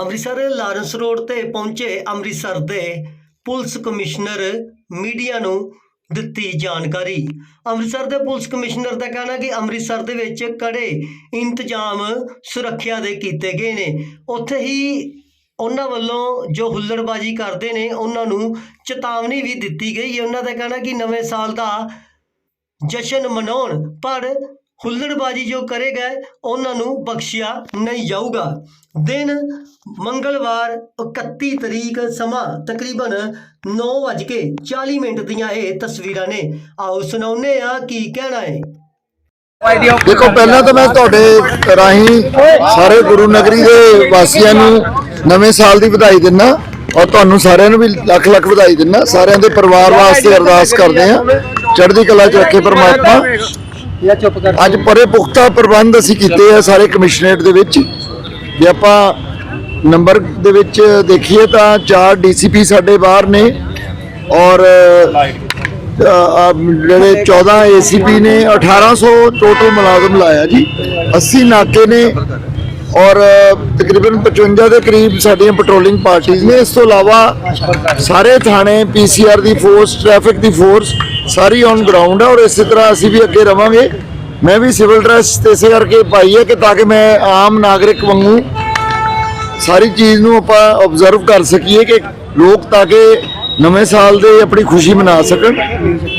Amritsar Lawrence road ਤੇ ਪਹੁੰਚੇ ਅੰਮ੍ਰਿਤਸਰ ਦੇ ਪੁਲਿਸ ਕਮਿਸ਼ਨਰ ਮੀਡੀਆ ਨੂੰ ਦਿੱਤੀ ਜਾਣਕਾਰੀ। ਅੰਮ੍ਰਿਤਸਰ ਦੇ ਪੁਲਿਸ ਕਮਿਸ਼ਨਰ ਦਾ ਕਹਿਣਾ ਕਿ ਅੰਮ੍ਰਿਤਸਰ ਦੇ ਵਿੱਚ ਕੜੇ ਇੰਤਜ਼ਾਮ ਸੁਰੱਖਿਆ ਦੇ ਕੀਤੇ ਗਏ ਨੇ। ਉੱਥੇ ਹੀ ਉਹਨਾਂ ਵੱਲੋਂ ਜੋ ਹੁੱਲੜਬਾਜ਼ੀ ਕਰਦੇ ਨੇ, ਉਹਨਾਂ ਨੂੰ ਚੇਤਾਵਨੀ ਵੀ ਦਿੱਤੀ ਗਈ ਹੈ। ਉਹਨਾਂ ਦਾ ਕਹਿਣਾ ਕਿ ਨਵੇਂ ਸਾਲ ਦਾ ਜਸ਼ਨ ਮਨਾਉਣ ਪਰ ਹੁੱਲੜਬਾਜ਼ੀ ਜੋ ਕਰੇਗਾ, ਉਹਨਾਂ ਨੂੰ ਬਖਸ਼ਿਆ ਨਹੀਂ ਜਾਊਗਾ। ਦਿਨ ਮੰਗਲਵਾਰ 31 ਤਰੀਕ ਸਮਾਂ ਤਕਰੀਬਨ 9:40 ਮਿੰਟ ਦੀਆਂ ਇਹ ਤਸਵੀਰਾਂ ਨੇ। ਆਓ ਸੁਣਾਉਨੇ ਆ ਕੀ ਕਹਿਣਾ ਹੈ। ਦੇਖੋ, ਪਹਿਲਾਂ ਤਾਂ ਮੈਂ ਤੁਹਾਡੇ ਰਾਹੀਂ ਸਾਰੇ ਗੁਰੂ ਨਗਰੀ ਦੇ ਵਾਸੀਆਂ ਨੂੰ ਨਵੇਂ ਸਾਲ ਦੀ ਵਧਾਈ ਦਿੰਦਾ ਔਰ ਤੁਹਾਨੂੰ ਸਾਰਿਆਂ ਨੂੰ ਵੀ ਲੱਖ ਲੱਖ ਵਧਾਈ ਦਿੰਦਾ। ਸਾਰਿਆਂ ਦੇ ਪਰਿਵਾਰ ਵਾਸਤੇ ਅਰਦਾਸ ਕਰਦੇ ਆ ਚੜ੍ਹਦੀ ਕਲਾ ਚ ਰੱਖੇ ਪਰਮਾਤਮਾ। ਅੱਜ ਪਰੇ ਪੁਖਤਾ ਪ੍ਰਬੰਧ ਅਸੀਂ ਕੀਤੇ ਆ ਸਾਰੇ ਕਮਿਸ਼ਨਰੇਟ ਦੇ ਵਿੱਚ। ਜੇ ਆਪਾਂ ਨੰਬਰ ਦੇ ਵਿੱਚ ਦੇਖੀਏ ਤਾਂ ਚਾਰ ਡੀਸੀਪੀ ਸਾਡੇ ਬਾਹਰ ਨੇ ਔਰ ਜਿਹੜੇ 14 ਏਸੀਪੀ ਨੇ 1800 ਟੋਟਲ ਮੁਲਾਜ਼ਮ ਲਾਇਆ ਜੀ। 80 ਨਾਕੇ ਨੇ ਔਰ ਤਕਰੀਬਨ 55 ਦੇ ਕਰੀਬ ਸਾਡੀਆਂ ਪੈਟਰੋਲਿੰਗ ਪਾਰਟੀਆਂ ਨੇ। ਇਸ ਤੋਂ ਇਲਾਵਾ ਸਾਰੇ ਥਾਣੇ ਪੀਸੀਆਰ ਦੀ ਫੋਰਸ ਟ੍ਰੈਫਿਕ ਦੀ ਫੋਰਸ ਸਾਰੀ ਔਨ ਗਰਾਊਂਡ ਹੈ ਔਰ ਇਸੇ ਤਰ੍ਹਾਂ ਅਸੀਂ ਵੀ ਅੱਗੇ ਰਵਾਂਗੇ। ਮੈਂ ਵੀ ਸਿਵਲ ਡਰੈਸ ਤੇ ਇਸੇ ਕਰਕੇ ਪਾਈ ਹੈ ਕਿ ਤਾਂ ਕਿ ਮੈਂ ਆਮ ਨਾਗਰਿਕ ਵਾਂਗੂ ਸਾਰੀ ਚੀਜ਼ ਨੂੰ ਆਪਾਂ ਆਬਜ਼ਰਵ ਕਰ ਸਕੀਏ ਕਿ ਲੋਕ ਤਾਂ ਕਿ ਨਵੇਂ ਸਾਲ ਦੇ ਆਪਣੀ ਖੁਸ਼ੀ ਮਨਾ ਸਕਣ।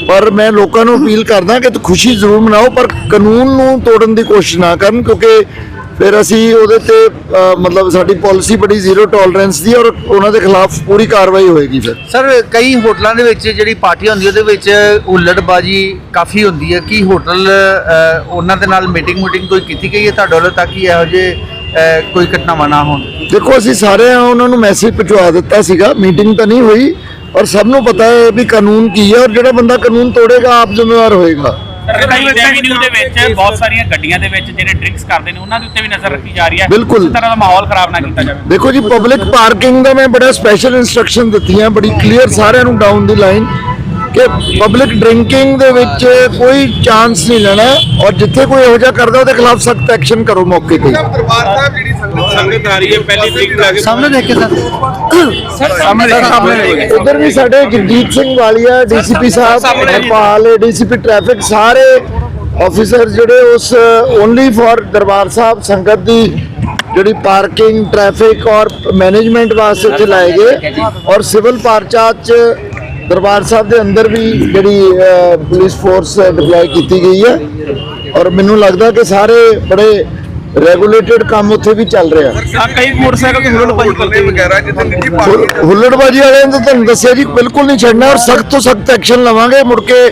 ਪਰ ਮੈਂ ਲੋਕਾਂ ਨੂੰ ਅਪੀਲ ਕਰਦਾ ਕਿ ਖੁਸ਼ੀ ਜ਼ਰੂਰ ਮਨਾਓ, ਪਰ ਕਾਨੂੰਨ ਨੂੰ ਤੋੜਨ ਦੀ ਕੋਸ਼ਿਸ਼ ਨਾ ਕਰਨ, ਕਿਉਂਕਿ ਫਿਰ ਅਸੀਂ ਉਹਦੇ ਤੇ ਅ, ਮਤਲਬ ਸਾਡੀ ਪਾਲਿਸੀ ਬੜੀ ਜ਼ੀਰੋ ਟੋਲਰੈਂਸ ਦੀ ਔਰ ਉਹਨਾਂ ਦੇ ਖਿਲਾਫ ਪੂਰੀ ਕਾਰਵਾਈ ਹੋਏਗੀ ਫਿਰ। ਸਰ ਕਈ ਹੋਟਲਾਂ ਦੇ ਵਿੱਚ ਜਿਹੜੀ ਪਾਰਟੀ ਹੁੰਦੀ ਹੈ ਉਹਦੇ ਵਿੱਚ ਹੁੱਲੜਬਾਜੀ ਕਾਫੀ ਹੁੰਦੀ ਹੈ। ਕੀ ਹੋਟਲ ਉਹਨਾਂ ਦੇ ਨਾਲ ਮੀਟਿੰਗ ਮੀਟਿੰਗ ਕੋਈ ਕੀਤੀ ਗਈ ਹੈ ਤੁਹਾਡੇ ਵੱਲੋਂ ਤਾਂ ਕਿ ਇਹੋ ਜਿਹੇ ਕੋਈ ਘਟਨਾਵਾਂ ਨਾ ਹੋਣ? ਦੇਖੋ ਅਸੀਂ ਸਾਰੇ ਉਹਨਾਂ ਨੂੰ ਮੈਸੇਜ ਪਹੁੰਚਾ ਦਿੱਤਾ ਸੀਗਾ। ਮੀਟਿੰਗ ਤਾਂ ਨਹੀਂ ਹੋਈ ਔਰ ਸਭ ਨੂੰ ਪਤਾ ਹੈ ਵੀ ਕਾਨੂੰਨ ਕੀ ਹੈ ਔਰ ਜਿਹੜਾ ਬੰਦਾ ਕਾਨੂੰਨ ਤੋੜੇਗਾ ਆਪ ਜ਼ਿੰਮੇਵਾਰ ਹੋਏਗਾ। ਕਈ ਐਵੀਨਿਊ ਦੇ ਵਿੱਚ ਬਹੁਤ ਸਾਰੀਆਂ ਗੱਡੀਆਂ ਦੇ ਵਿੱਚ ਜਿਹੜੇ ਡਰਿੰਕਸ ਕਰਦੇ ਨੇ ਉਹਨਾਂ ਦੇ ਉੱਤੇ ਵੀ ਨਜ਼ਰ ਰੱਖੀ ਜਾ ਰਹੀ ਹੈ। ਬਿਲਕੁਲ। ਇਸ ਤਰ੍ਹਾਂ ਦਾ ਮਾਹੌਲ ਖਰਾਬ ਨਾ ਕੀਤਾ ਜਾਵੇ। ਦੇਖੋ ਜੀ ਪਬਲਿਕ ਪਾਰਕਿੰਗ ਦਾ ਮੈਂ ਬੜਾ ਸਪੈਸ਼ਲ ਇਨਸਟਰਕਸ਼ਨ ਦਿੱਤੀਆਂ ਬੜੀ ਕਲੀਅਰ ਸਾਰਿਆਂ ਨੂੰ ਡਾਊਨ ਦੀ ਲਾਈਨ ਕਿ ਪਬਲਿਕ ਡਰਿੰਕਿੰਗ ਦੇ ਵਿੱਚ ਕੋਈ ਚਾਂਸ ਨਹੀਂ ਲੈਣਾ ਔਰ ਜਿੱਥੇ ਕੋਈ ਇਹੋ ਜਿਹਾ ਕਰਦਾ ਉਹਦੇ ਖਿਲਾਫ ਸਖਤ ਐਕਸ਼ਨ ਕਰੋ ਮੌਕੇ ਤੇ। ਦਰਬਾਰ ਸਾਹਿਬ ਜਿਹੜੀ ਸੰਗਤ ਸੰਗਤ ਆ ਰਹੀ ਹੈ ਪਹਿਲੀ ਤਰੀਕ ਲਾ ਕੇ ਸਾਹਮਣੇ ਦੇਖ ਕੇ ਸਰ। ਸਾਹਮਣੇ ਉਧਰ ਵੀ ਸਾਡੇ ਜਗਜੀਤ ਸਿੰਘ ਵਾਲੀਆ ਡੀਸੀਪੀ ਸਾਹਿਬ ਹਰਪਾਲ ਡੀਸੀਪੀ ਟ੍ਰੈਫਿਕ ਸਾਰੇ ਆਫੀਸਰ ਜਿਹੜੇ ਉਸ ਓਨਲੀ ਫॉर ਦਰਬਾਰ ਸਾਹਿਬ ਸੰਗਤ ਦੀ ਜਿਹੜੀ ਪਾਰਕਿੰਗ ਟ੍ਰੈਫਿਕ ਔਰ ਮੈਨੇਜਮੈਂਟ ਵਾਸਤੇ ਇੱਥੇ ਲਾਏ ਗਏ। ਔਰ ਸਿਵਲ ਪਾਰਚਾ ਚ ਦਰਬਾਰ ਸਾਹਿਬ ਦੇ ਅੰਦਰ ਵੀ ਜਿਹੜੀ ਪੁਲਿਸ ਫੋਰਸ ਡਿਪਲੋਏ ਕੀਤੀ ਗਈ ਹੈ। ਔਰ ਮੈਨੂੰ ਲੱਗਦਾ ਕਿ ਸਾਰੇ ਬੜੇ ਰੈਗੂਲੇਟਡ ਕੰਮ ਉੱਥੇ ਵੀ ਚੱਲ ਰਿਹਾ। ਆ ਕਈ ਮੋਟਰਸਾਈਕਲ ਤੇ ਹੁੱਲੜਬਾਜ਼ੀ ਕਰਦੇ ਵਗੈਰਾ ਜਿੱਥੇ ਨਿੱਜੀ ਹੁ- ਹੁੱਲੜਬਾਜ਼ੀ ਵਾਲਿਆਂ ਨੇ ਤਾਂ ਤੁਹਾਨੂੰ ਦੱਸਿਆ ਜੀ ਬਿਲਕੁਲ ਨਹੀਂ ਛੱਡਣਾ ਔਰ ਸਖਤ ਤੋਂ ਸਖਤ ਐਕਸ਼ਨ ਲਵਾਂਗੇ ਮੁੜ ਕੇ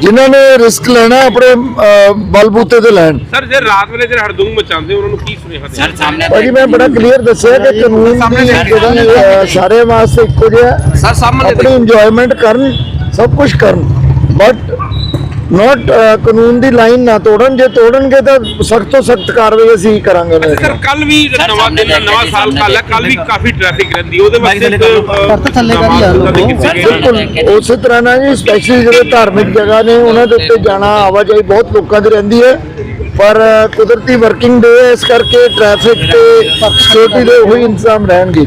ਜਿਨ੍ਹਾਂ ਨੇ ਰਿਸਕ ਲੈਣਾ ਆਪਣੇ ਬਲਬੂਤੇ ਤੇ ਲੈਣ। ਸਰ ਜੇ ਰਾਤ ਵੇਲੇ ਜਿਹੜੇ ਹੜਦੰਗ ਮਚਾਉਂਦੇ ਉਹਨਾਂ ਨੂੰ ਕੀ ਸੁਨੇਹਾ ਦੇ ਸਰ ਸਾਹਮਣੇ ਭਾਜੀ ਮੈਂ ਬੜਾ ਕਲੀਅਰ ਦੱਸਿਆ ਕਿ ਕਾਨੂੰਨ ਅਹ, ਸਾਰੇ ਵਾਸਤੇ ਇੱਕੋ ਜਿਹਾ ਸਰ ਸਾਹਮਣੇ ਆਪਣੀ ਇੰਜੋਇਮੈਂਟ ਕਰਨ ਸਭ ਕੁਝ ਕਰਨ। ਬਟ ਨਾਟ ਕਾਨੂੰਨ ਦੀ ਲਾਈਨ ਨਾ ਤੋੜਨ ਜੇ ਤੋੜਨਗੇ ਤਾਂ ਸਖਤ ਤੋਂ ਸਖਤ ਕਾਰਵਾਈ ਅਸੀਂ ਕਰਾਂਗੇ ਸਰ। ਕੱਲ ਵੀ ਨਵਾਂ ਦਿਨ ਹੈ, ਨਵਾਂ ਸਾਲ ਕੱਲ ਹੈ ਕੱਲ ਵੀ ਕਾਫੀ ਟ੍ਰੈਫਿਕ ਰਹਿੰਦੀ ਹੈ ਉਹਦੇ ਵਾਸਤੇ ਇੱਕ, ਅਹ, ਥੱਲੇ ਕਰ ਨਮਾਜ਼ ਯਾਰ ਉਹਨਾਂ ਦੇ ਕੀਤੇ ਗਏ ਨੇ। ਬਿਲਕੁਲ। ਉਸੇ ਤਰ੍ਹਾਂ ਨਾਲ ਜੀ ਸਪੈਸ਼ਲੀ ਜਿਹੜੇ ਧਾਰਮਿਕ ਜਗ੍ਹਾ ਨੇ ਉਹਨਾਂ ਦੇ ਉੱਤੇ ਜਾਣਾ ਆਵਾਜਾਈ ਬਹੁਤ ਲੋਕਾਂ ਦੀ ਰਹਿੰਦੀ ਹੈ। ਪਰ ਕੁਦਰਤੀ ਵਰਕਿੰਗ ਡੇ ਹੈ ਇਸ ਕਰਕੇ ਟ੍ਰੈਫਿਕ ਤੇ ਸਿਕਿਉਰਿਟੀ ਦੇ ਉਹੀ ਇੰਤਜ਼ਾਮ ਰਹਿਣਗੇ।